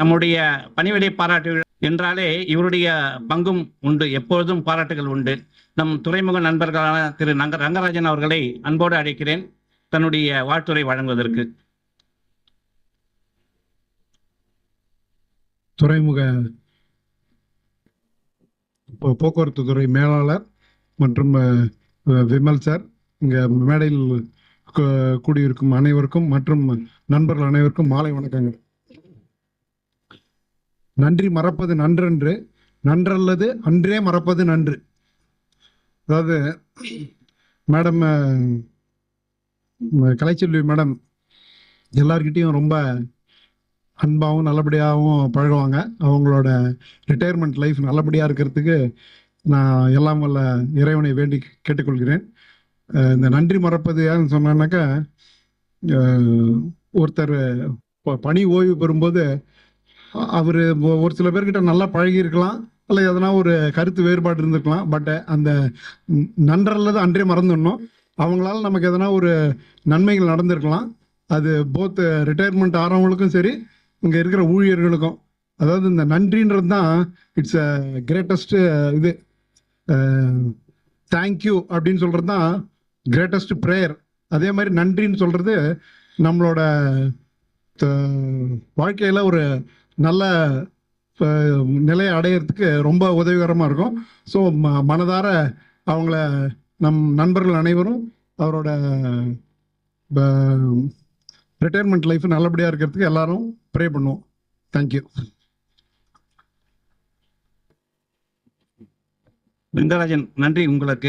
நம்முடைய பணிவிடை பாராட்டு விழா என்றாலே இவருடைய பங்கும் உண்டு எப்பொழுதும் பாராட்டுகள் உண்டு. நம் துறைமுக நண்பர்களான திரு நங்க ரங்கராஜன் அவர்களை அன்போடு அழைக்கிறேன் தன்னுடைய வாழ்த்துறை வழங்குவதற்கு. துறைமுக போக்குவரத்து துறை மேலாளர் மற்றும் விமல் சார். இங்கே மேடையில் கூடியிருக்கும் அனைவருக்கும் மற்றும் நண்பர்கள் அனைவருக்கும் மாலை வணக்கங்கள். நன்றி மறப்பது நன்றன்று நன்றல்லது அன்றே மறப்பது நன்று. அதாவது மேடம் கலைச்செல்வி மேடம் எல்லார்கிட்டேயும் ரொம்ப அன்பாகவும் நல்லபடியாகவும் பழகுவாங்க. அவங்களோட ரிட்டையர்மெண்ட் லைஃப் நல்லபடியாக இருக்கிறதுக்கு நான் எல்லாம் வல்ல இறைவனை வேண்டி கேட்டுக்கொள்கிறேன். இந்த நன்றி மறப்பது ஏன்னு சொன்னான்னாக்கா ஒருத்தர் ப- பணி ஓய்வு பெறும்போது அவர் ஒரு சில பேர்கிட்ட நல்லா பழகி இருக்கலாம் இல்லை எதனா ஒரு கருத்து வேறுபாடு இருந்திருக்கலாம். பட் அந்த நன்றல்லது அன்றே மறந்துடணும். அவங்களால நமக்கு எதனா ஒரு நன்மைகள் நடந்திருக்கலாம். அது போத் ரிட்டையர்மெண்ட் ஆகிறவங்களுக்கும் சரி இங்கே இருக்கிற ஊழியர்களுக்கும். அதாவது இந்த நன்றின்றது தான் இட்ஸ் அ கிரேட்டஸ்ட் இது. தேங்க்யூ அப்படின்னு சொல்கிறது தான் கிரேட்டஸ்ட் ப்ரேயர் அதே மாதிரி நன்றின்னு சொல்கிறது நம்மளோட வாழ்க்கையில் ஒரு நல்ல நிலையை அடையிறதுக்கு ரொம்ப உதவிகரமாக இருக்கும். ஸோ ம மனதார அவங்கள நம் நண்பர்கள் அனைவரும் அவரோட ரிட்டையர்மெண்ட் லைஃப் நல்லபடியாக இருக்கிறதுக்கு எல்லாரும் ப்ரே பண்ணுவோம். தேங்க்யூ வெங்கராஜன் நன்றி உங்களுக்கு.